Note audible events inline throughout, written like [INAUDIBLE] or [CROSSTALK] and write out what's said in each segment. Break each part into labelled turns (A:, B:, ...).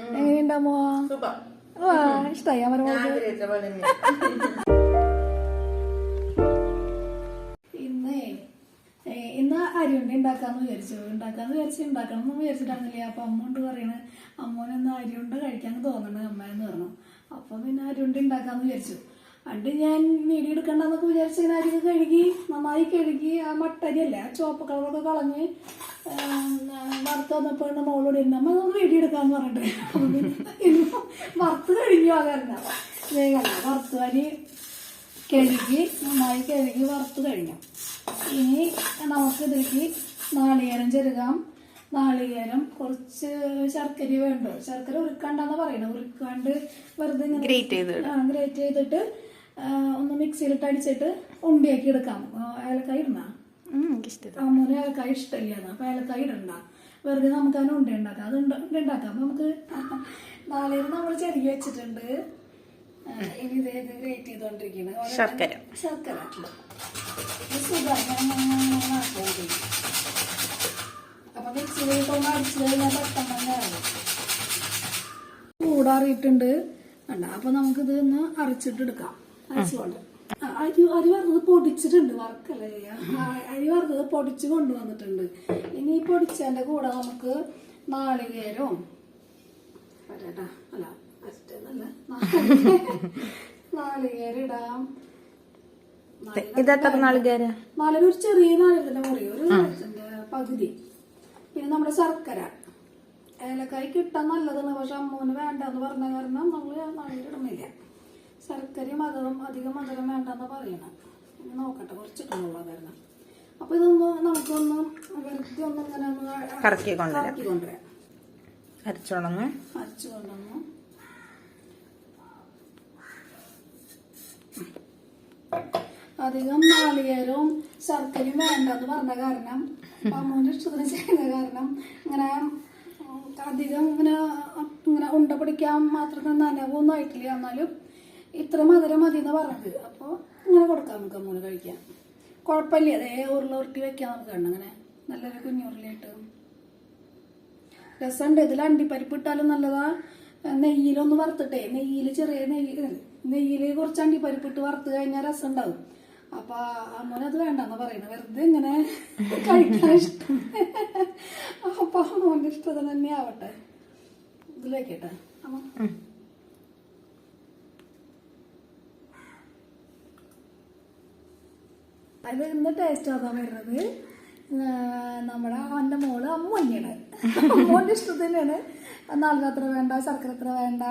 A: എങ്ങനെയുണ്ടാമോ വാ ഇഷ്ടായി. അമര
B: ഞാൻ ആഗ്രഹിച്ച പോലെ തന്നെ.
A: ഇന്ന് അരിയുണ്ട ഉണ്ടാക്കാന്ന് വിചാരിച്ചു. ഉണ്ടാക്കാന്ന് വിചാരിച്ചു ഉണ്ടാക്കണം എന്ന് വിചാരിച്ചിട്ടാണല്ലേ. അപ്പൊ അമ്മ കൊണ്ട് പറയണ അമ്മോനൊന്ന് അരിയുണ്ട കഴിക്കാൻ തോന്നണ അമ്മ എന്ന് പറഞ്ഞു. അപ്പൊ പിന്നെ അരിയുണ്ട ഉണ്ടാക്കാന്ന് വിചാരിച്ചു. അണ്ട് ഞാൻ വീഡിയോ എടുക്കണ്ടെന്നൊക്കെ വിചാരിച്ച് ഇങ്ങനെ അരി കഴുകി നന്നായി കഴുകി ആ മട്ടരിയല്ല ആ ചുവപ്പ് കളറൊക്കെ കളഞ്ഞ് വറുത്ത് വന്നപ്പോൾ മോളോട് ഇരുന്ന് അമ്മ നമുക്ക് വീഡിയോ എടുക്കാന്ന് പറഞ്ഞിട്ട്. [LAUGHS] വറുത്ത് കഴുകി കാരണം വേഗം വറുത്ത് അരി കഴുകി നന്നായി കഴുകി വറുത്ത് കഴിഞ്ഞു. ഇനി നമുക്ക് ഇതിലേക്ക് നാളികേരം ചെരുകാം. നാളികേരം കുറച്ച് ശർക്കര വേണ്ടോ. ശർക്കര ഉരുക്കണ്ടെന്ന് പറയണത് ഉരുക്കാണ്ട് വെറുതെ
B: ഗ്രേറ്റ് ചെയ്ത്
A: ആ, ഗ്രേറ്റ് ചെയ്തിട്ട് ഒന്ന് മിക്സിയിലിട്ട് അടിച്ചിട്ട് ഉണ്ടിയാക്കി എടുക്കാം. ഏലക്കായ ഇടണ? അമ്മൂന് ഏലക്കായ ഇഷ്ടമില്ലാന്ന്. അപ്പൊ ഏലക്കായ ഇടണ്ട. വെറുതെ നമുക്ക് അതിന് ഉണ്ട ഉണ്ടാക്കാം. അത് ഉണ്ട ഉണ്ട ഉണ്ടാക്കാം. അപ്പൊ നമുക്ക് നാളെ നമ്മൾ ചെറിയ വെച്ചിട്ടുണ്ട്. ഇനി ഇതേത് ഇത് ഗ്രേറ്റ് ചെയ്തോണ്ടിരിക്കുന്നത്
B: ശർക്കര.
A: ശർക്കര. അപ്പൊ മിക്സിയിലിട്ടൊന്ന് അടിച്ചു കഴിഞ്ഞാൽ പെട്ടെന്ന് ചൂടാറിയിട്ടുണ്ട്. കണ്ട? അപ്പൊ നമുക്കിത് ഒന്ന് അരച്ചിട്ട് അരി അരി വറുത്തത് പൊടിച്ചിട്ടുണ്ട് വർക്കല്ലേ അരി വറുത്തത് പൊടിച്ച് കൊണ്ടുവന്നിട്ടുണ്ട്. ഇനി ഈ പൊടിച്ചതിന്റെ കൂടെ നമുക്ക് നാളികേരവും വരട്ടാ. അല്ല നല്ല നാളികേരം. ഇടാം.
B: ഇതെത്ര നാളികേര
A: ഒരു ചെറിയ നാളികേരത്തിന്റെ മുറി ഒരു പകുതി. പിന്നെ നമ്മുടെ ശർക്കര. ഏലക്കായി കിട്ടാൻ നല്ലതാണ് പക്ഷെ അമ്മൂന് വേണ്ടെന്ന് പറഞ്ഞ കാരണം നമ്മൾ നാളികേരം ഇടുന്നില്ല. ശർക്കരയും മധുരം അധികം മധുരം വേണ്ടെന്ന് പറയണം. ഇനി നോക്കട്ടെ കുറച്ച് ഇട്ടുള്ള കാരണം അപ്പൊ ഇതൊന്ന് നമുക്കൊന്ന് വെറുതെ ഒന്ന് ഇങ്ങനെ ഒന്ന്
B: കറക്കി കൊണ്ടുവരാം അരച്ചോളന്ന്
A: അരച്ചു കൊണ്ടുവന്നു അധികം നാളികേരവും ശർക്കരയും വേണ്ടെന്ന് പറഞ്ഞ കാരണം അമ്മൂന്റെ ഇഷ്ടത്തിന് ചെയ്യുന്ന കാരണം ഇങ്ങനെ അധികം ഇങ്ങനെ ഇങ്ങനെ ഉണ്ട പിടിക്കാൻ മാത്രം നനവൊന്നും ആയിട്ടില്ല എന്നാലും ഇത്ര മധുരം മതി എന്ന് പറഞ്ഞത്. അപ്പോൾ ഇങ്ങനെ കൊടുക്കാം നമുക്ക് അമ്മൂന് കഴിക്കാം കുഴപ്പമില്ല അതേ ഉരുള ഉരുട്ടി വെക്കാം നമുക്ക് അങ്ങനെ നല്ലൊരു കുഞ്ഞുരുളിയായിട്ട് രസമുണ്ട് ഇതിൽ അണ്ടിപ്പരിപ്പ് ഇട്ടാലും നല്ലതാ. നെയ്യിലൊന്ന് വറുത്തിട്ടേ. നെയ്യിൽ ചെറിയ നെയ്യ് നെയ്യിൽ കുറച്ച് അണ്ടിപ്പരിപ്പ് ഇട്ട് വറുത്ത് കഴിഞ്ഞാൽ രസം ഉണ്ടാവും അപ്പൊ അമ്മനത് വേണ്ടെന്ന് പറയുന്നത് വെറുതെ ഇങ്ങനെ [LAUGHS] കഴിക്കാൻ ഇഷ്ടം. അപ്പൊ അമ്മോന്റെ ഇഷ്ടത്തിന് തന്നെ ആവട്ടെ. ഇതിലേക്കട്ടെ അമ്മ. അത് ഇന്ന് ടേസ്റ്റ് ആക്കാൻ വരുന്നത്? നമ്മുടെ അവന്റെ മോൾ അമ്മൂന്നെയാണ് അമ്മൂന്റെ ഇഷ്ടത്തിനാണ് നാളിക അത്ര വേണ്ട ശർക്കര അത്ര വേണ്ട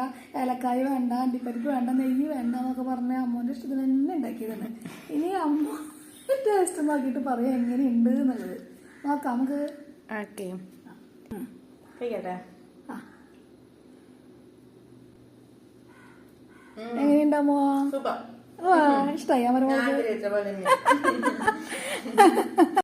A: ഏലക്കായ് വേണ്ട അണ്ടിപ്പരിപ്പ് വേണ്ട നെയ്യ് വേണ്ട എന്നൊക്കെ പറഞ്ഞ് അമ്മൂന്റെ ഇഷ്ടത്തിന് തന്നെ ഉണ്ടാക്കിയതാണ്. ഇനി അമ്മ ടേസ്റ്റ് നോക്കിയിട്ട് പറയാം എങ്ങനെയുണ്ട് എന്നുള്ളത്. നോക്കാം നമുക്ക്.
B: ഓക്കെ
A: എങ്ങനെയുണ്ടാമോ
B: സൂപ്പർ.
A: ഇഷ്ടമായി
B: ഞാൻ തന്നെ [LAUGHS]